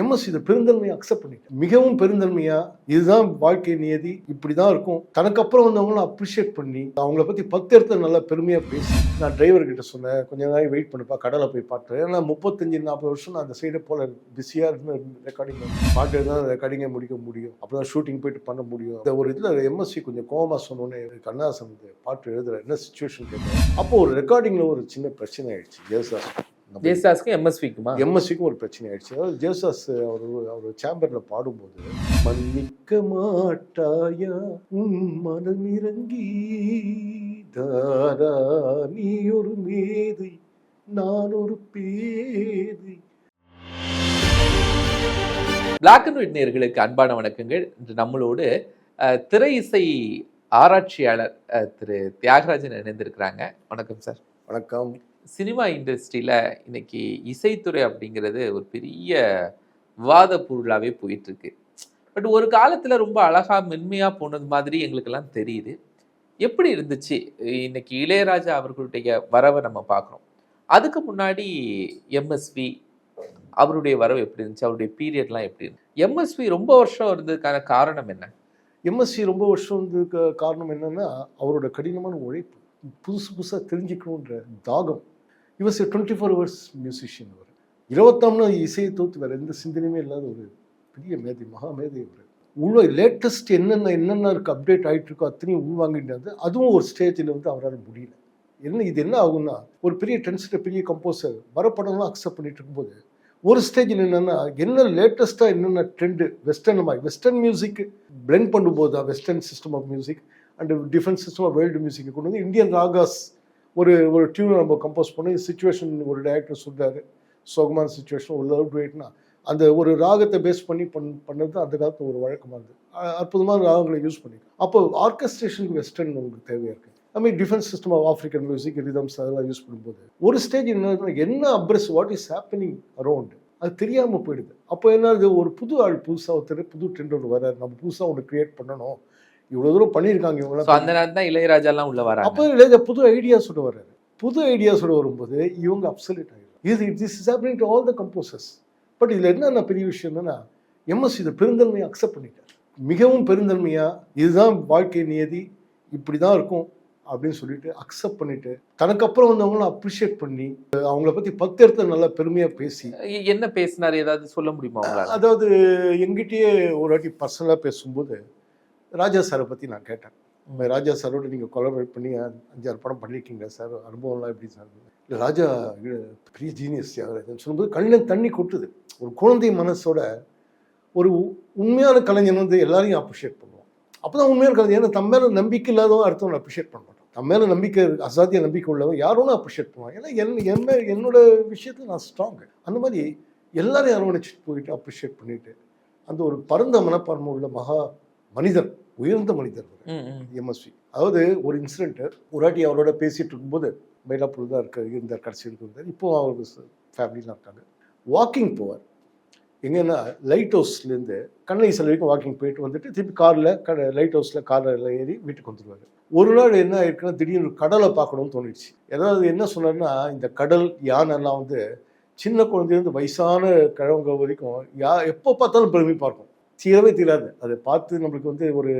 MS இதை பெருந்தன்மையை accept பண்ணிட்டேன். மிகவும் பெருந்தன்மையா இதுதான் வாழ்க்கை நியதி இப்படிதான் இருக்கும். தனக்கு அப்புறம் வந்தவங்களும் அப்ரிஷியேட் பண்ணி அவங்கள பத்தி பத்து இடத்துல நல்லா பெருமையா பேசி நான் டிரைவர் கிட்ட சொன்னேன் கொஞ்ச நேரம் வெயிட் பண்ணுப்பா கடலை போய் பாட்டு ஏன்னா முப்பத்தஞ்சு நாற்பது வருஷம் நான் அந்த சைடை போல பிஸியா இருந்து ரெக்கார்டிங் பாட்டு தான் ரெக்கார்டிங்கை முடிக்க முடியும். அப்பதான் ஷூட்டிங் போயிட்டு பண்ண முடியும். இந்த ஒரு இதுல எம்எஸ்சி கொஞ்சம் கோமா சொன்னோன்னே கண்ணாசன் வந்து பாட்டு எழுதுற என்ன சுச்சுவேஷன் கேட்டேன். அப்போ ஒரு ரெக்கார்டிங்ல ஒரு சின்ன பிரச்சனை ஆயிடுச்சு. ஜெயசாஸ் ஜேசாஸ்க்கு எம்எஸ்விக்குமா எம்எஸ்சிக்கும் ஒரு பிரச்சனை ஆயிடுச்சு. அதாவது ஜேசாஸ் அவர் அவர் சேம்பர்ல பாடும்போது மன்னிக்க மாட்டாயா? உன் மனம் இறங்கி தாரா நீ ஒரு மேதை நான் ஒரு பேதை. பிளாக் அண்ட் ஒயிட் நேயர்களுக்கு அன்பான வணக்கங்கள். இன்று நம்மளோடு திரை இசை ஆராய்ச்சியாளர் திரு தியாகராஜன் இணைந்திருக்கிறாங்க. வணக்கம் சார். வணக்கம். சினிமா இண்டஸ்ட்ரியில் இன்றைக்கி இசைத்துறை அப்படிங்கிறது ஒரு பெரிய விவாத பொருளாகவே போயிட்டுருக்கு. பட் ஒரு காலத்தில் ரொம்ப அழகாக மென்மையாக போனது மாதிரி எங்களுக்கெல்லாம் தெரியுது. எப்படி இருந்துச்சு? இன்னைக்கு இளையராஜா அவர்களுடைய வரவை நம்ம பார்க்குறோம். அதுக்கு முன்னாடி எம்எஸ்வி அவருடைய வரவு எப்படி இருந்துச்சு? அவருடைய பீரியட்லாம் எப்படி இருந்துச்சு எம்எஸ்வி ரொம்ப வருஷம் இருந்ததுக்கான காரணம் என்ன? எம்எஸ்வி ரொம்ப வருஷம் இருந்ததுக்கு காரணம் என்னென்னா அவரோட கடினமான உழைப்பு புதுசு புதுசாக தெரிஞ்சுக்கணுன்ற தாகம். இவர் டுவெண்ட்டி ஃபோர் ஹவர்ஸ் மியூசிஷியன் அவர். இருபத்தாம்னா இசையை தோத்து வேற எந்த சிந்தனையுமே இல்லாத ஒரு பெரிய மேதை மகா மேதை அவர். உள்ள லேட்டஸ்ட் என்னென்ன என்னென்ன இருக்குது அப்டேட் ஆகிட்டு இருக்கோ அத்தனையும் உள்வாங்கிட்டு அதுவும் ஒரு ஸ்டேஜில் வந்து அவரால் முடியல. என்ன இது என்ன ஆகும்னா ஒரு பெரிய டென்ஸ்டர் பெரிய கம்போசர் வர படம்லாம் அக்செப்ட் பண்ணிட்டு இருக்கும்போது ஒரு ஸ்டேஜில் என்னென்னா என்ன லேட்டஸ்ட்டாக என்னென்ன ட்ரெண்டு வெஸ்டர்ன் மாதிரி வெஸ்டர்ன் மியூசிக் பிளெண்ட் பண்ணும்போது தான் western system of music and different system of world மியூசிக்கை கொண்டு வந்து இந்தியன் ராகாஸ் ஒரு ஒரு டியூனை நம்ம கம்போஸ் பண்ணி சுச்சுவேஷன் ஒரு டைரக்டர் சொல்கிறாரு சோகமான சுச்சுவேஷன் ஒரு லவ் டுவேட்னா அந்த ஒரு ராகத்தை பேஸ் பண்ணி பண் பண்ணது அந்த காலத்தில் ஒரு வழக்கமாக இருந்தது. அற்புதமான ராகங்களை யூஸ் பண்ணி அப்போ ஆர்கஸ்ட்ரேஷனுக்கு வெஸ்டர்ன் உங்களுக்கு தேவையாக இருக்குது I mean difference system of African music rhythms அதெல்லாம் யூஸ் பண்ணும்போது ஒரு ஸ்டேஜ் என்ன என்ன abreast what is happening around அது தெரியாமல் போயிடுது. அப்போ என்ன ஆகுது, ஒரு புது ஆள் புதுசாக ஒருத்தர் புது ட்ரெண்ட் ஒன்று வராரு நம்ம புதுசாக ஒன்று க்ரியேட் பண்ணணும். இவ்வளோ தூரம் பண்ணியிருக்காங்க இவங்களாம் அந்த நேரம் தான் இளையராஜாலாம் உள்ள வராங்க. அப்போ இளையராஜா புது ஐடியாஸோட வர்றாரு. புது ஐடியாஸோட வரும்போது இவங்க அப்சல்யூட் ஆகிடும் இது this is happening to all the composers but இதில் என்னென்ன பெரிய விஷயம் என்னன்னா எம்எஸ் இதை பெருந்தன்மையை அக்செப்ட் பண்ணிட்டார். மிகவும் பெருந்தன்மையா இதுதான் வாழ்க்கை நியதி இப்படி தான் இருக்கும் அப்படின்னு சொல்லிட்டு அக்செப்ட் பண்ணிட்டு தனக்கு அப்புறம் வந்தவங்களும் அப்ரிஷியேட் பண்ணி அவங்கள பத்தி பத்து இடத்துல நல்லா பெருமையா பேசி என்ன பேசினாரு? ஏதாவது சொல்ல முடியுமா அதாவது எங்கிட்டயே ஒரு வாட்டி பர்சனலாக பேசும்போது ராஜா சாரை பற்றி நான் கேட்டேன். உங்கள் ராஜா சாரோட நீங்கள் கொலாபரேட் பண்ணி அஞ்சாறு படம் பண்ணியிருக்கீங்க சார்? அனுபவம்லாம் எப்படி சார்? இல்லை ராஜா பெரிய ஜீனியஸ் தியாகராஜன் சொல்லும்போது கண்ணில் தண்ணி கொட்டுது. ஒரு குழந்தை மனசோட ஒரு உ- உண்மையான கலைஞன் வந்து எல்லாரையும் அப்ரிஷியேட் பண்ணுவோம் அப்போ தான் உண்மையான கலைஞன். ஏன்னா தம் மேலே நம்பிக்கை இல்லாதவன் அடுத்தவன் அப்ரிஷியேட் பண்ண மாட்டோம் தம் மேலே நம்பிக்கை அசாத்திய நம்பிக்கை உள்ளவன் யாரோன்னு அப்ரிஷியேட் பண்ணுவான். ஏன்னா என் என்ன என்னோட விஷயத்தில் நான் ஸ்ட்ராங் அந்த மாதிரி எல்லாரையும் அரவணைச்சிட்டு போயிட்டு அப்ரிஷியேட் பண்ணிட்டு அந்த ஒரு பரந்த மனப்பான்மை உள்ள மகா மனிதர் உயர்ந்த மனிதர். எம்எஸ்வி. அதாவது ஒரு இன்சிடென்ட் ஒரு வாட்டி அவரோட பேசிட்டு இருக்கும்போது மயிலாப்பூர் தான் இருக்க இருந்தார் கடைசியில் இருந்தார் இப்போ அவருக்கு ஃபேமிலிலாம் இருக்காங்க. வாக்கிங் போவார். எங்கன்னா லைட் ஹவுஸ்லேருந்து கண்ணை சில வரைக்கும் வாக்கிங் போயிட்டு வந்துட்டு திருப்பி காரில் கட லைட் ஹவுஸில் காரில் ஏறி வீட்டுக்கு வந்துடுவார் ஒரு நாள் என்ன ஆயிருக்குன்னா திடீர்னு கடலை பார்க்கணும்னு தோணிடுச்சு. ஏதாவது என்ன சொன்னார்னா இந்த கடல் யானைலாம் வந்து சின்ன குழந்தையிலேருந்து வயசான கிழவங்க வரைக்கும் யா எப்போ பார்த்தாலும் பெருமை பார்க்கும் தீரவே தீராது. அதை பார்த்து நம்மளுக்கு வந்து ஒரு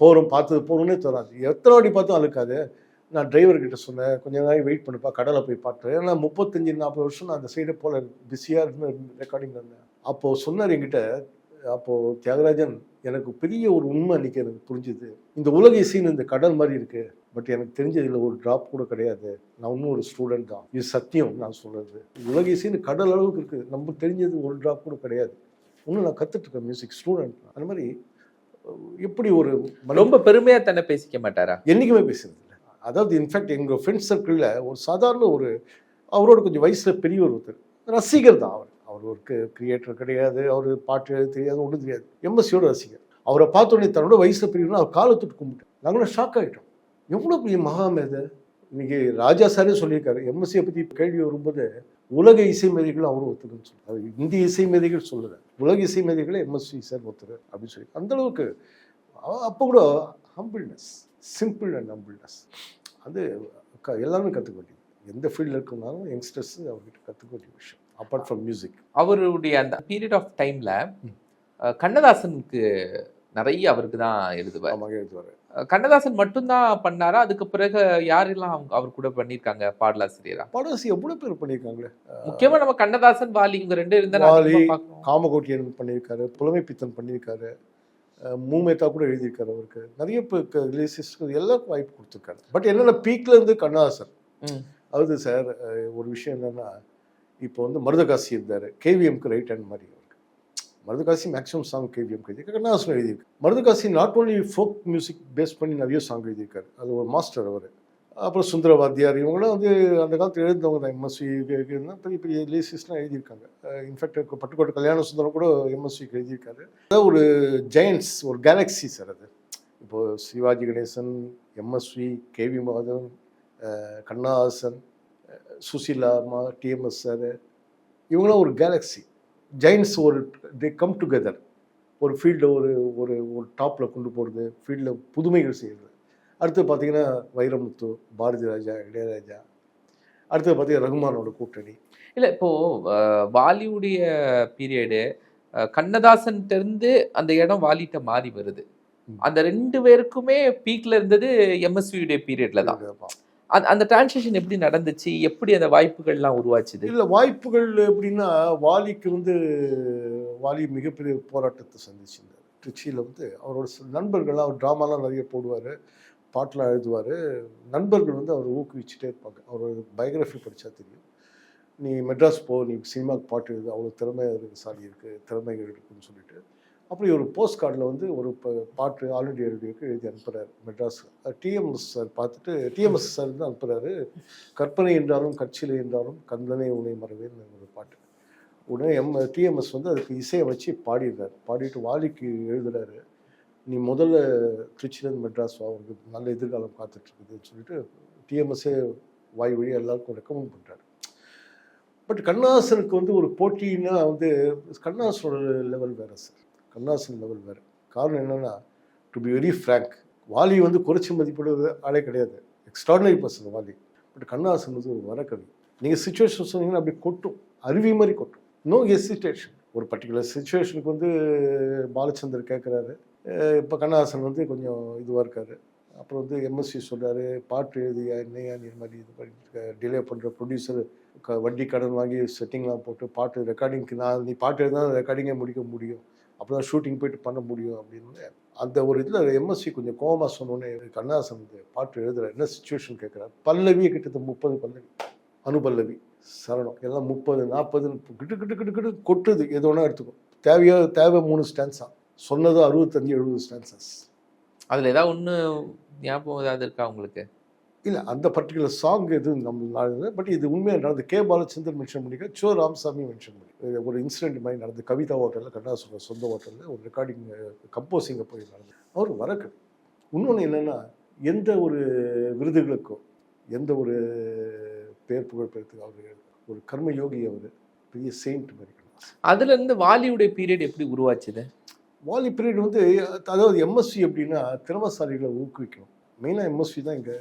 போகிறோம் பார்த்தது போகணுன்னே தோறாது எத்தனை வாட்டி பார்த்தும் அழுக்காது. நான் டிரைவர்கிட்ட சொன்னேன் கொஞ்ச நேரம் வெயிட் பண்ணுப்பா கடலை போய் பார்த்தேன் ஏன்னா முப்பத்தஞ்சு நாற்பது வருஷம் நான் அந்த சைடை போல பிஸியாக இருந்து ரெக்கார்டிங் இருந்தேன் அப்போது சொன்னார் என்கிட்ட அப்போது தியாகராஜன் எனக்கு பெரிய ஒரு உண்மை அன்றைக்கி எனக்கு புரிஞ்சுது. இந்த உலக இசைன்னு இந்த கடல் மாதிரி இருக்குது பட் எனக்கு தெரிஞ்சதில் ஒரு ட்ராப் கூட கிடையாது. நான் இன்னும் ஒரு ஸ்டூடெண்ட் தான். இது சத்தியம் நான் சொல்கிறது உலக இசைன்னு கடல் அளவுக்கு இருக்குது நம்ம தெரிஞ்சது ஒரு ட்ராப் கூட கிடையாது. இன்னும் நான் கற்றுட்டு இருக்கேன் மியூசிக் ஸ்டூடெண்ட் அந்த மாதிரி எப்படி ஒரு ரொம்ப பெருமையா தன்னை பேசிக்க மாட்டாரா? என்றைக்குமே பேசுறது இல்லை. அதாவது இன்ஃபேக்ட் எங்கள் ஃப்ரெண்ட்ஸ் சர்க்கிளில் ஒரு சாதாரண ஒரு அவரோட கொஞ்சம் வயசில் பெரியவர் ஒருத்தர். ரசிகர் தான் அவர். அவர் ஒரு கிரியேட்டர் கிடையாது அவர் பாட்டு எழுத தெரியாது ஒன்றும் தெரியாது. எம்எஸ்சியோட ரசிகர். அவரை பார்த்தோன்னே தன்னோட வயசில் பெரியவர்னா அவர் காலை தொட்டு கும்பிட்டேன் நாங்களும் ஷாக் ஆகிட்டோம் எவ்வளோ பெரிய மகாமேதை இன்னைக்கு ராஜா சாரே சொல்லியிருக்காரு எம்எஸ்சியை பற்றி கேள்வி வரும்போது உலக இசை மேதைகள் அவரும் ஒத்துக்குன்னு சொல்றாரு. இந்திய இசை மேதைகள் சொல்லல. உலக இசை மேதைகளை எம்எஸ்சி சார் ஒத்துரு அப்படின்னு சொல்லி. அந்த அளவுக்கு அ- அப்போ கூட ஹம்பிள்னஸ் சிம்பிள் அண்ட் ஹம்பிள்னஸ் அது க- எல்லாருமே கற்றுக்க வேண்டியது. எந்த ஃபீல்டில் இருக்குனாலும் யங்ஸ்டர்ஸ் அவர்கிட்ட கற்றுக்க வேண்டிய விஷயம் அப்பார்ட் ஃப்ரம் மியூசிக் அவருடைய அந்த பீரியட் ஆஃப் டைம்ல கண்ணதாசனுக்கு நிறைய அவருக்கு தான் எழுதுவார். ஆமாங்க எழுதுவார். கண்ணதாசன் மட்டும்தான் பண்ணாரா? அதுக்கு பிறகு யாரெல்லாம் அவங்க அவர் கூட பண்ணியிருக்காங்க பாடலாசிரியரா? பாடசி எவ்வளோ பேர் பண்ணியிருக்காங்களே? முக்கியமா நம்ம கண்ணதாசன் வாலி இவங்க ரெண்டு இருந்தா வாலி. காமகோட்டியன் பண்ணியிருக்காரு புலமை பித்தன் பண்ணியிருக்காரு மூமேத்தா கூட எழுதியிருக்காரு அவருக்கு. நிறைய ரிலீசிஸ்ட்க்கு எல்லாருக்கும் வாய்ப்பு கொடுத்துருக்காரு. பட் என்னென்ன பீக்ல இருந்து கண்ணதாசன். அதாவது சார் ஒரு விஷயம் என்னன்னா இப்போ வந்து மருதகாசி இருந்தார் கேவிஎம்க்கு ரைட் ஹேண்ட் மாதிரி மருதுகாசி மேக்ஸிமம் சாங் கேவிஎம் எழுதியிருக்காரு கண்ணதாசன் எழுதியிருக்கு Marudhakasi not only folk music base பண்ணி நிறைய சாங் எழுதியிருக்காரு. அது ஒரு மாஸ்டர் அவர். அப்புறம் சுந்தர வாத்தியார் இவங்களாம் வந்து அந்த காலத்தில் எழுந்தவங்க தான். எம்எஸ்சி பெரிய பெரிய லீசிஸ்லாம் எழுதியிருக்காங்க. இன்ஃபேக்ட் பட்டுக்கோட்டை கல்யாண சுந்தரம் கூட எம்எஸ்சிக்கு எழுதியிருக்காரு. அதாவது ஒரு ஜெயண்ட்ஸ் ஒரு கேலக்ஸி சார் அது. இப்போ சிவாஜி கணேசன் எம்எஸ்வி கேவி மாதவன் அஹ் கண்ணாசன் சுசீலா அம்மா டிஎம்எஸ் சார் இவங்களாம் ஒரு கேலக்ஸி ஜெயின்ஸ் ஒரு தே கம் டுகெதர் ஒரு ஃபீல்டில் ஒரு ஒரு ஒரு டாப்பில் கொண்டு போகிறது ஃபீல்டில் புதுமைகள் செய்கிறது அடுத்து பார்த்தீங்கன்னா வைரமுத்து பாரதி ராஜா இளையராஜா. அடுத்து பார்த்தீங்கன்னா ரகுமானோட கூட்டணி. இல்ல இப்போ அஹ், வாலியுடைய பீரியடு கண்ணதாசன் அந்த இடம் வாலிட்ட மாறி வருது. அந்த ரெண்டு பேருக்குமே பீக்ல இருந்தது எம்எஸ்வியுடைய பீரியட்ல தான். அந்த- அந்த டிரான்சேஷன் எப்படி நடந்துச்சு? எப்படி அந்த வாய்ப்புகள்லாம் உருவாச்சுது? இல்லை வாய்ப்புகள் எப்படின்னா வாலிக்கு வந்து வாலி மிகப்பெரிய போராட்டத்தை சந்திச்சிருந்தார். திருச்சியில் வந்து அவரோட சில நண்பர்கள்லாம் அவர் ட்ராமாலாம் நிறைய போடுவார் பாட்டெலாம் எழுதுவார். நண்பர்கள் வந்து அவர் ஊக்குவிச்சுட்டே இருப்பாங்க. அவரோட பயோகிராஃபி படித்தா தெரியும். நீ மெட்ராஸ் போ நீ சினிமாவுக்கு பாட்டு எழுது அவ்வளோ திறமை இருக்குது சாலி இருக்குது திறமைகள் இருக்குன்னு சொல்லிட்டு. அப்படி ஒரு போஸ்ட் கார்டில் வந்து ஒரு பாட்டு ஆல் இண்டியா ரேடியோக்கு எழுதி அனுப்புகிறார் மெட்ராஸ். டிஎம்எஸ் சார் பார்த்துட்டு டிஎம்எஸ் சார் தான் அனுப்புகிறாரு கற்பனை என்றாலும் கட்சியில் என்றாலும் கந்தனை உனை மறவேன்னு ஒரு பாட்டு. உடனே எம் டிஎம்எஸ் வந்து அதுக்கு இசையை வச்சு பாடிடுறாரு. பாடிட்டு வாலிக்கு எழுதுறாரு நீ முதல்ல திருச்சிலேருந்து மெட்ராஸ் வா உனக்கு நல்ல எதிர்காலம் காத்துட்ருக்குதுன்னு சொல்லிட்டு டிஎம்எஸ்ஸே வாய் வழி எல்லாருக்கும் ரெக்கமெண்ட் பண்ணுறாரு பட் கண்ணாசனுக்கு வந்து ஒரு போட்டின்னா வந்து கண்ணாசனோட லெவல் வேறு சார் கண்ணாசன் லெவல் வேறு. காரணம் என்னென்னா to be very frank Vaali வந்து குறைச்சி மதிப்பிடுவது ஆளே கிடையாது. Extraordinary person Vaali. But Kannadasan வந்து ஒரு வரக்கவி நீங்கள் சுச்சுவேஷன் சொன்னீங்கன்னா அப்படி கொட்டும். அருவி மாதிரி கொட்டும். நோ ஹெசிடேஷன் ஒரு பர்டிகுலர் சுச்சுவேஷனுக்கு வந்து பாலச்சந்தர் கேட்குறாரு. இப்போ கண்ணாசன் வந்து கொஞ்சம் இதுவாக இருக்காரு. அப்புறம் வந்து எம்எஸ்சி சொல்கிறார் பாட்டு எழுதியா என்னையா நீ மாதிரி இது பண்ணிட்டு டிலே பண்ணுற ப்ரொடியூசர் க வண்டி கடன் வாங்கி செட்டிங்லாம் போட்டு பாட்டு ரெக்கார்டிங்க்கு நான் நீ பாட்டு எழுதினா ரெக்கார்டிங்கே முடிக்க முடியும். அப்போ தான் ஷூட்டிங் போயிட்டு பண்ண முடியும் அப்படின்னு. அந்த ஒரு இதில் எம்எஸ்சி கொஞ்சம் கோமா சொன்னோன்னே கண்ணாசன் பாட்டு எழுதுகிற என்ன சுச்சுவேஷன் கேட்குறாரு பல்லவியை கிட்டத்தட்ட முப்பது பல்லவி. அனுபல்லவி சரணம். எல்லாம் முப்பது நாற்பது கிட்டு கிட்டு கிட்டு கிட்டு கொட்டுது. எது ஒன்றா எடுத்துக்கும். தேவையோ தேவை மூணு ஸ்டான்ஸா சொன்னது அறுபத்தஞ்சு எழுபது ஸ்டான்சஸ் அதில் ஏதாவது ஒன்று ஞாபகம் ஏதாவது இருக்கா உங்களுக்கு? இல்லை அந்த பர்டிகுலர் சாங் எதுவும் நம்ம பட் இது உண்மையாக நடந்து கே. பாலச்சந்தர் மென்ஷன் பண்ணிக்க சோ ராமசாமி மென்ஷன் பண்ணி ஒரு இன்சிடென்ட் மாதிரி நடந்து கவிதா ஹோட்டலில் கண்ணாசுர சொந்த ஹோட்டலில் ஒரு ரெக்கார்டிங் கம்போசிங்கை போய் நடந்து அவர் வரக்கு இன்னொன்று என்னென்னா எந்த ஒரு விருதுகளுக்கோ எந்த ஒரு பேர் புகழ் பெறத்துக்கு அவர் ஒரு கர்ம யோகி அவர் பெரிய செயின்ட் மாதிரி கண்ணாசன். அதுல இருந்து வாலியுடைய பீரியட் எப்படி உருவாச்சுது? வாலி பீரியட் வந்து அதாவது எம்எஸ்சி அப்படின்னா திறமசாலிகளை ஊக்குவிக்கணும். மெயினாக எம்எஸ்சி தான் இங்கே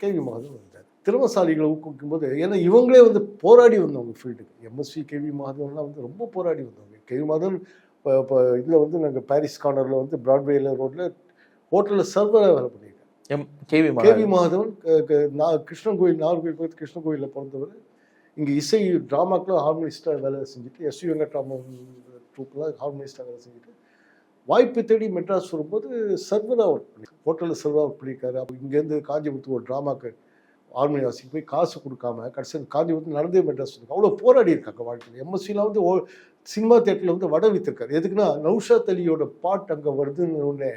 கேவி மாதவன் வந்தார் திறமசாலிகளை ஊக்குவிக்கும் போது ஏன்னா இவங்களே வந்து போராடி வந்தவங்க ஃபீல்டுக்கு எம்எஸ்சி கேவி மாதவன்லாம் வந்து ரொம்ப போராடி வந்தவங்க. கேவி மாதவன் இப்போ இப்போ இதில் வந்து நாங்கள் பாரிஸ் கார்னரில் வந்து பிராட்வேல ரோட்டில் ஹோட்டலில் சர்வராக வேலை பண்ணியிருக்கேன் எம் கேவி கேவி மாதவன் க- க- நா- கிருஷ்ணன் கோயில் நாகர்கோயில் பக்கத்து கிருஷ்ணன் கோயிலில் பிறந்தவர். இங்கே இசை ட்ராமாக்கெலாம் ஹார்மோனிஸ்டாக வேலை செஞ்சுட்டு எஸ் வி வெங்கட்ராமன் ட்ரூப்லாம் ஹார்மோனிஸ்டாக வேலை செஞ்சுட்டு வாய்ப்பு தேடி மெட்ராஸ் வரும்போது சர்வராக ஒர்க் பண்ணி ஹோட்டலில் சர்வராக ஒர்க் பண்ணியிருக்காரு அப்போ இங்கேருந்து காஞ்சிபுரத்து ஒரு ட்ராமாக்கு ஹார்மோனி வாசிக்கு போய் காசு கொடுக்காம கடைசியில் காஞ்சிபுரத்து நடந்தே மெட்ராஸ் வந்து அவ்வளோ போராடி இருக்காங்க வாழ்க்கையில். எம்எஸ்சியில் வந்து ஓ சினிமா தேட்டரில் வந்து வட வித்திருக்காரு. எதுக்குன்னா நௌஷாத் அலியோட பாட்டு அங்கே வருதுன்னு உடனே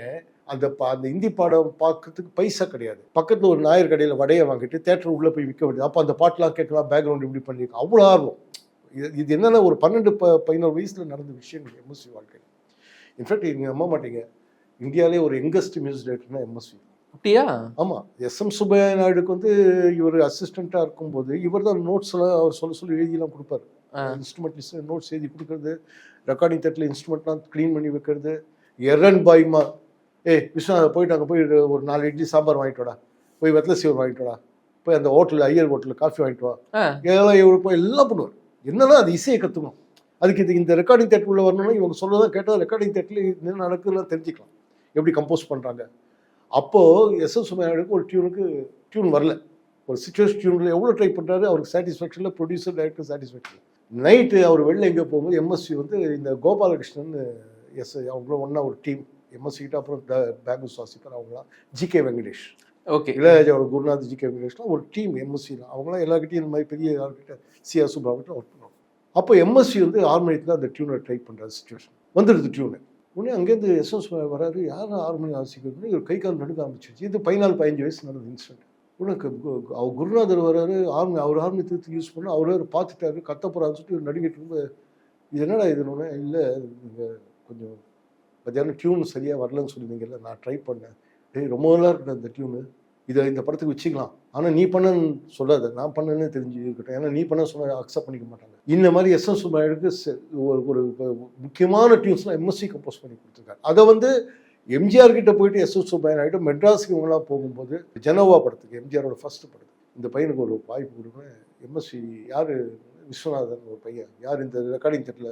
அந்த பா அந்த இந்தி பாடம் பார்க்கறதுக்கு பைசா கிடையாது. பக்கத்தில் ஒரு நாயர் கடையில் வடையை வாங்கிட்டு தேட்டர் உள்ளே போய் விற்க வேண்டியது. அப்போ அந்த பாட்டெலாம் கேட்கலாம் பேக்ரவுண்ட் இப்படி பண்ணியிருக்கோம் அவ்வளோ ஆர்வம். இது இது என்னென்ன ஒரு பன்னெண்டு ப பதினோரு வயசில் நடந்த விஷயங்கள் எம்எஸ்சி வாழ்க்கை இன்ஃபேக்ட் நீங்கள் நம்ப மாட்டீங்க. இந்தியாவிலே ஒரு யங்கஸ்ட் மியூசிக் டைரக்டர்னா எம்எஸ்சி அப்படியா? ஆமாம் எஸ் எம் சுப்பையா நாயுடுக்கு வந்து இவர் அசிஸ்டண்ட்டாக இருக்கும்போது இவர் தான் நோட்ஸ் எல்லாம் அவர் சொல்ல சொல்லி எழுதிலாம் கொடுப்பாரு. இன்ஸ்ட்ருமெண்ட் நோட்ஸ் எழுதி கொடுக்கறது ரெக்கார்டிங் தட்டில் இன்ஸ்ட்ருமெண்ட்லாம் க்ளீன் பண்ணி வைக்கிறது எரன் பாய்மா. ஏய் விஸ்வா போயிட்டு அங்கே போய் ஒரு நாலு இட்லி சாம்பார் வாங்கிட்டு வாடா. போய் வெத்தலை சீவர் வாங்கிட்டு வாடா. போய் அந்த ஹோட்டலில் ஐயர் ஹோட்டலில் காஃபி வாங்கிட்டு வா. இதெல்லாம் இவர் போய் எல்லாம் பண்ணுவார். என்னன்னா அது இசையை கற்றுக்கணும் அதுக்கு இது இந்த ரெக்கார்டிங் தேட்டருக்குள்ள வரணும்னா இவங்க சொல்றதான் கேட்டால் ரெக்கார்டிங் தேட்டரில் என்ன நடக்குதுன்னு தெரிஞ்சுக்கலாம். எப்படி கம்போஸ் பண்ணுறாங்க அப்போது எஸ் எஸ் சுமையாளுக்கு ஒரு டியூனுக்கு டியூன் வரல. ஒரு சுச்சுவேஷன் டியூனில் எவ்வளோ ட்ரை பண்ணுறாரு அவருக்கு சாட்டிஸ்ஃபேக்ஷனில் ப்ரொடியூசர் டைரக்டர் சாட்டிஸ்ஃபேக்ஷன் நைட்டு அவர் வெளில எங்கே போகும்போது எம்எஸ்சி வந்து இந்த கோபாலகிருஷ்ணன் எஸ் அவங்களும் ஒன்றா ஒரு டீம் எம்எஸ்சி கிட்ட அப்புறம் பேங்கு சுவாசிப்பர் அவங்களாம் ஜிகே வெங்கடேஷ் ஓகே இளையராஜாவோட குருநாத் ஜி கே வெங்கடேஷ்லாம் ஒரு டீம் எம்எஸ்சி தான் அவங்களாம் எல்லாருக்கிட்டையும் இந்த மாதிரி பெரிய யார்கிட்ட சிஆர் சுப்ராவிட்ட ஒர்க் அப்போ எம்எஸ்சி வந்து ஆர்மணியத்தில் அந்த டியூனை ட்ரை பண்ணுற சுச்சுவேஷன் வந்துடுது டியூனு உடனே அங்கேருந்து எஸ்எஸ் வராரு யார் ஆறு மணி வாசிக்கிறது இவர் கை கால் நடுக்க ஆரம்பிச்சிருச்சு. இது பதினாலு பதினஞ்சு வயசு நடந்த இன்சிடென்ட் உனக்கு அவர் குருநாதர் வராரு ஆர்மி அவர் ஆர்மி திருத்தி யூஸ் பண்ண அவர் பார்த்துட்டாரு கத்த போகிறான்னு சொல்லிட்டு இவர் நடிக்கிட்டு இது என்னடா இதுன்னு இல்லை நீங்கள் கொஞ்சம் மத்தியானம் டியூன் சரியாக வரலன்னு சொல்லியிருந்தீங்கல்ல நான் ட்ரை பண்ணேன். டேய் ரொம்ப நல்லா இருக்கட்டும் அந்த டியூனு இதை இந்த படத்துக்கு வச்சுக்கலாம். ஆனால் நீ பண்ணன்னு சொல்லாத. நான் பண்ணேன்னு தெரிஞ்சு இருக்கட்டும். ஏன்னா நீ பண்ண சொன்ன அக்செப்ட் பண்ணிக்க மாட்டாங்க. இந்த மாதிரி எஸ் எஸ் சுப்பாயுக்கு ஒரு ஒரு முக்கியமான டியூன்ஸ்லாம் எம்எஸ்சி கம்போஸ் பண்ணி கொடுத்துருக்காரு. அதை வந்து எம்ஜிஆர் கிட்ட போயிட்டு எஸ் எஸ் சுப்பாயன் ஆகிட்டு மெட்ராஸுக்கு இவங்களாம் போகும்போது ஜெனோவா படத்துக்கு எம்ஜிஆரோட ஃபர்ஸ்ட் படத்துக்கு இந்த பையனுக்கு ஒரு வாய்ப்பு கொடுக்கணும். எம்எஸ்சி யார்? விஸ்வநாதன் ஒரு பையன். யார்? இந்த ரெக்கார்டிங் தெரியல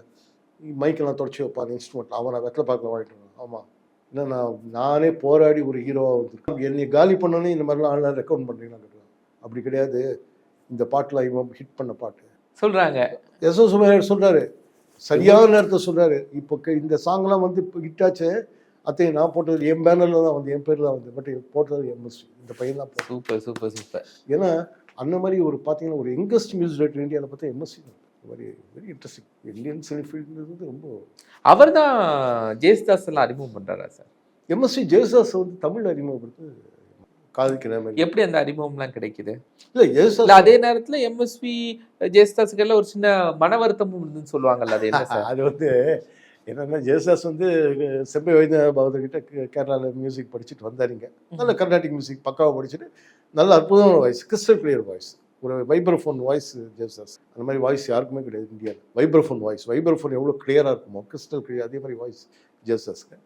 மைக்கெல்லாம் தொடச்சி வைப்பார் இன்ஸ்ட்ருமெண்ட் அவன் நான் வெத்தலை பார்க்கல வாங்கிட்டு ஆமாம் இல்லை நான் நானே போராடி ஒரு ஹீரோவாக வந்துருக்கேன். என்னை காலி பண்ணோன்னே இந்த மாதிரிலாம் ஆள்லாம் ரெக்கமெண்ட் பண்ணுறீங்களா அப்படி கிடையாது. இந்த பாட்டில் இவன் ஹிட் பண்ண பாட்டு. சொல்றாங்க. எஸ் ஓ சுமையார் சொல்கிறாரு சரியான நேரத்தை சொல்கிறாரு இப்போ இந்த சாங்லாம் வந்து இப்போ ஹிட் ஆச்சு. அத்தை நான் போட்டது என் பேனரில் தான் வந்து என் பேரில் தான் வந்து பட் போட்டது எம்எஸ்சி இந்த பையன் தான் சூப்பர் சூப்பர் சூப்பர். ஏன்னா அந்த மாதிரி ஒரு பார்த்தீங்கன்னா ஒரு யங்கஸ்ட் மியூசிக் டைரக்டர் இந்தியாவில் பார்த்தா MSV very very interesting Indian cine field வந்து ரொம்ப அவர் தான் ஜெயசுதாஸ் எல்லாம் அறிமுகம் பண்றாரா சார்? எம்எஸ்சி ஜெயசாஸ் வந்து தமிழ் அறிமுகப்படுத்து காதுக்கிற மாதிரி எப்படி அந்த அறிமுகம்லாம் கிடைக்குது? இல்லை அதே நேரத்துல எம்எஸ்வி ஜெயசுதாஸுக்கு எல்லாம் ஒரு சின்ன மன வருத்தமும் இருந்துன்னு சொல்லுவாங்கல்ல அது என்ன சார்? அது வந்து என்னன்னா ஜெயசாஸ் வந்து செம்பை வைத்திய பகவதர் கிட்ட கே- கேரளால மியூசிக் படிச்சுட்டு வந்தாருங்க நல்ல கர்நாடிக் மியூசிக் பக்காவாக படிச்சுட்டு நல்ல அற்புதமான வாய்ஸ் கிறிஸ்டல் கிளியர் வாய்ஸ் ஒரு வைப்ரோஃபோன் வாய்ஸ் ஜெயசாஸ் அந்த மாதிரி வாய்ஸ் யாருக்குமே கிடையாது இந்தியாவில் வைப்ரோஃபோன் வாய்ஸ். வைப்ரோஃபோன் எவ்வளோ கிளியராக இருக்குமோ? கிறிஸ்டல் கிளியர் அதே மாதிரி வாய்ஸ் ஜெயசாஸ்க்கு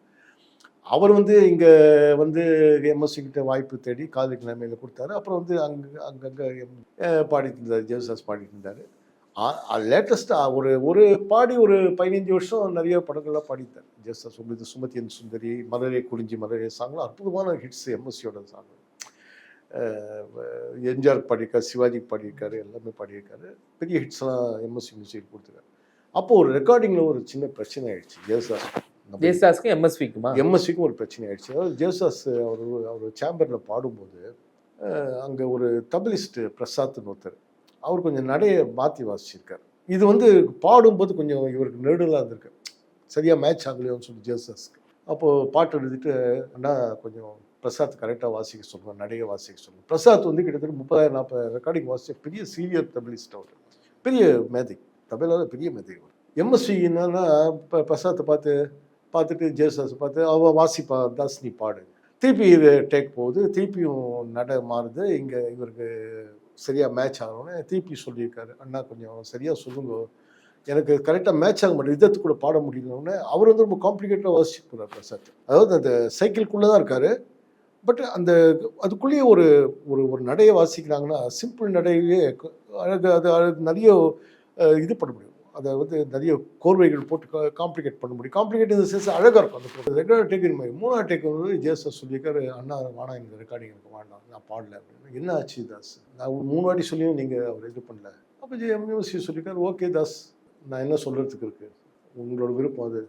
அவர் வந்து இங்கே வந்து எம்எஸ்சி கிட்ட வாய்ப்பு தேடி காதலிக்கு நிலைமையில் கொடுத்தாரு. அப்புறம் வந்து அங்கே அங்கங்கே பாடிட்டு இருந்தார் ஜெயசாஸ் பாடிட்டு இருந்தார் லேட்டஸ்ட்டாக ஒரு ஒரு பாடி ஒரு பதினஞ்சு வருஷம் நிறைய படங்கள்லாம் பாடித்தார் ஜெயசாஸ் சுமதி சுமதியன் சுந்தரி மதுரை குறிஞ்சி மதுரை சாங்லாம் அற்புதமான ஹிட்ஸ் எம்எஸ்சியோட சாங் எம்ஜிஆர் பாடியிருக்காரு சிவாஜிக்கு பாடியிருக்காரு எல்லாமே பாடியிருக்காரு. பெரிய ஹிட்ஸ்லாம் எம்எஸ்சி மியூசிக் கொடுத்துருக்காரு. அப்போ ஒரு ரெக்கார்டிங்கில் ஒரு சின்ன பிரச்சனை ஆயிடுச்சு. ஜெயசாஸ். நம்ம ஜெயசுதாஸ்க்கும் எம்எஸ்விக்குமா எம்எஸ்சிக்கும் ஒரு பிரச்சனை ஆயிடுச்சு. அதாவது ஜேசாஸ் அவர் அவர் சேம்பரில் பாடும்போது அங்கே ஒரு தபிலிஸ்ட் பிரசாத்னு ஒருத்தர் அவர் கொஞ்சம் நடையை மாற்றி வாசிச்சிருக்கார். இது வந்து பாடும்போது கொஞ்சம் இவருக்கு நெடுலாக இருந்திருக்கு. சரியாக மேட்ச் ஆகலையோன்னு சொல்லி ஜேசாஸ்க்கு அப்போது பாட்டு எழுதிட்டு அண்ணா கொஞ்சம் பிரசாத் கரெக்டாக வாசிக்க சொல்லுவேன் நடையை வாசிக்க சொல்லுவேன் பிரசாத் வந்து கிட்டத்தட்ட முப்பதாயிரம் நாற்பதாயிரம் ரெக்கார்டிங் வாசிச்ச பெரிய சீனியர் தமிழிஸ்ட் அவர். பெரிய மேதை தமிழால பெரிய மேதை அவர். எம்எஸ்சி என்னன்னா இப்போ பிரசாத்தை பார்த்து பார்த்துட்டு ஜேசஸ் பார்த்து அவ வாசிப்பா தாஸ் நீ பாடு. திருப்பி இது டேக் போகுது திருப்பியும் நட மாறுது. இங்கே இவருக்கு சரியாக மேட்ச் ஆகணும்னு திருப்பி சொல்லியிருக்காரு அண்ணா கொஞ்சம் சரியாக சொல்லுங்க. எனக்கு கரெக்டாக மேட்ச் ஆக மாட்டேன் இதத்து கூட பாட முடியலன்னு. அவர் வந்து ரொம்ப காம்ப்ளிகேட்டாக வாசிச்சு போகிறார் பிரசாத். அதாவது அந்த சைக்கிள்குள்ளே தான் இருக்காரு. பட் அந்த அதுக்குள்ளேயே ஒரு ஒரு ஒரு நடையை வாசிக்கிறாங்கன்னா சிம்பிள் நடையே அழகு அது அழகு நிறைய இது பண்ண முடியும். அதை வந்து நிறைய கோர்வைகள் போட்டு காம்ப்ளிகேட் பண்ண முடியும். காம்ப்ளிகேட் இந்த சென்ஸ் அழகாக இருக்கும் அந்த ரெகுலர் டேக் மாதிரி மூணாவது டேக் வந்து ஜேசஸ் சொல்லியிருக்காரு அண்ணா வேணாம் இந்த ரெக்கார்டிங் எனக்கு வேண்டாம். நான் பாடல. அப்படின்னு என்ன ஆச்சு தாஸ்? நான் மூணு வாட்டி சொல்லியும் நீங்கள் அவர் இது பண்ணல. அப்போ ஜே எம்யூசி சொல்லியிருக்காரு ஓகே தாஸ் நான் என்ன சொல்கிறதுக்கு இருக்குது உங்களோட விருப்பம் அது.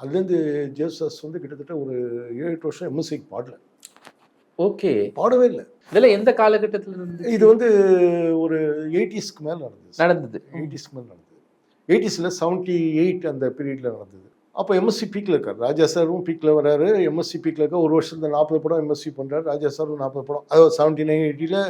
அதுலேருந்து ஜேசஸ் வந்து கிட்டத்தட்ட ஒரு ஏழு எட்டு வருஷம் எம்எஸ்சிக்கு பாடல. ஓகே. பாடவே இல்லை. இதெல்லாம் எந்த காலகட்டத்துல இருந்து? இது வந்து ஒரு எயிட்டிஸ்க்கு மேலே நடந்தது நடந்தது. எயிட்டிஸ்க்கு மேலே நடந்தது. எயிட்டிஸில் செவன்ட்டி எயிட் அந்த பீரியடில் நடந்தது. அப்போ எம்எஸ்சி பீக்கில் இருக்கார். ராஜா சாரும் பீக்கில் வராரு. எம்எஸ்சி பீக்கில் இருக்க ஒரு வருஷத்துல நாற்பது படம் எம்எஸ்சி பண்ணுறாரு ராஜா சாரும் நாற்பது படம். அதாவது செவன்ட்டி நைன் எயிட்டியில்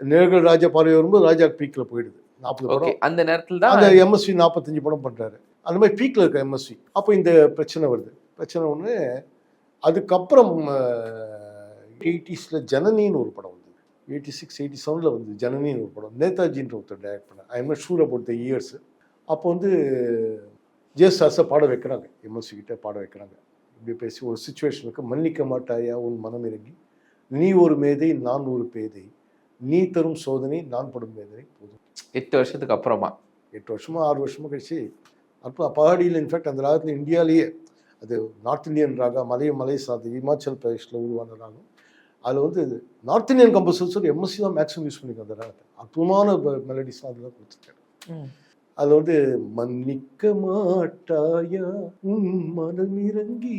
நேர்கள் ராஜா பார்வை வரும்போது ராஜா பீக்கில் போயிடுது. நாற்பது படம். அந்த நேரத்துல தான் அந்த எம்எஸ்சி நாற்பத்தஞ்சு படம் பண்ணுறாரு அந்த மாதிரி பீக்கில் இருக்க எம்எஸ்சி அப்போ இந்த பிரச்சனை வருது. பிரச்சனை ஒன்று அதுக்கப்புறம் எயிட்டிஸில் ஜனனின்னு ஒரு படம் வந்தது. எயிட்டி சிக்ஸ் எயிட்டி செவனில் வந்து ஜனனின்னு ஒரு படம். நேதாஜின்ற ஒருத்தர் டைரக்ட் பண்ண I am sure about the years அப்போ வந்து ஜேசாஸை பாட வைக்கிறாங்க. எம்எஸ்சி கிட்ட பாட வைக்கிறாங்க. இப்படி பேசி ஒரு சுச்சுவேஷனுக்கு மன்னிக்க மாட்டாயா உன் மனம் இறங்கி? நீ ஒரு மேதை நான் ஒரு பேதை. நீ தரும் சோதனை நான் படும் வேதனை. போதும். எட்டு வருஷத்துக்கு அப்புறமா. எட்டு வருஷமோ ஆறு வருஷமோ கழிச்சு அப்போ பகாடியில் இன்ஃபேக்ட் அந்த ராகத்தில் இந்தியாவிலேயே அது நார்த் இந்தியன் ராகா மலைய மலை சாதி இமாச்சல் பிரதேஷில் உருவான ராகம். அதில் வந்து நார்த் இந்தியன் கம்போசர்ஸ் எம்எஸ்சி தான் மேக்ஸிமம் யூஸ் பண்ணிக்க அந்த அற்புதமான மெலடிஸ் அதில் கொடுத்துருக்காரு. அதில் வந்து மன்னிக்க மாட்டாயா உன் மனம் இறங்கி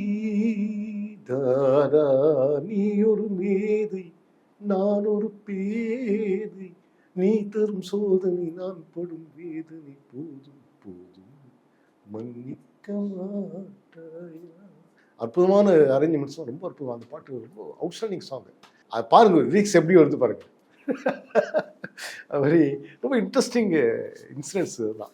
தாரா நீ ஒரு மேதை நான் ஒரு பேதை நீ தரும் சோதனை நான் படும் வேதனை போதும் போதும். மன்னிக்க மாட்டாயா. அற்புதமான அரேஞ்ச்மெண்ட்ஸும் ரொம்ப அற்புதம். அந்த பாட்டு ரொம்ப அவுட்ஸ்டாண்டிங் சாங் அது பாருங்க லீக்ஸ் எப்படி வருது பாருங்க. மாதிரி ரொம்ப இன்ட்ரெஸ்டிங் இன்சிடென்ட்ஸ் தான்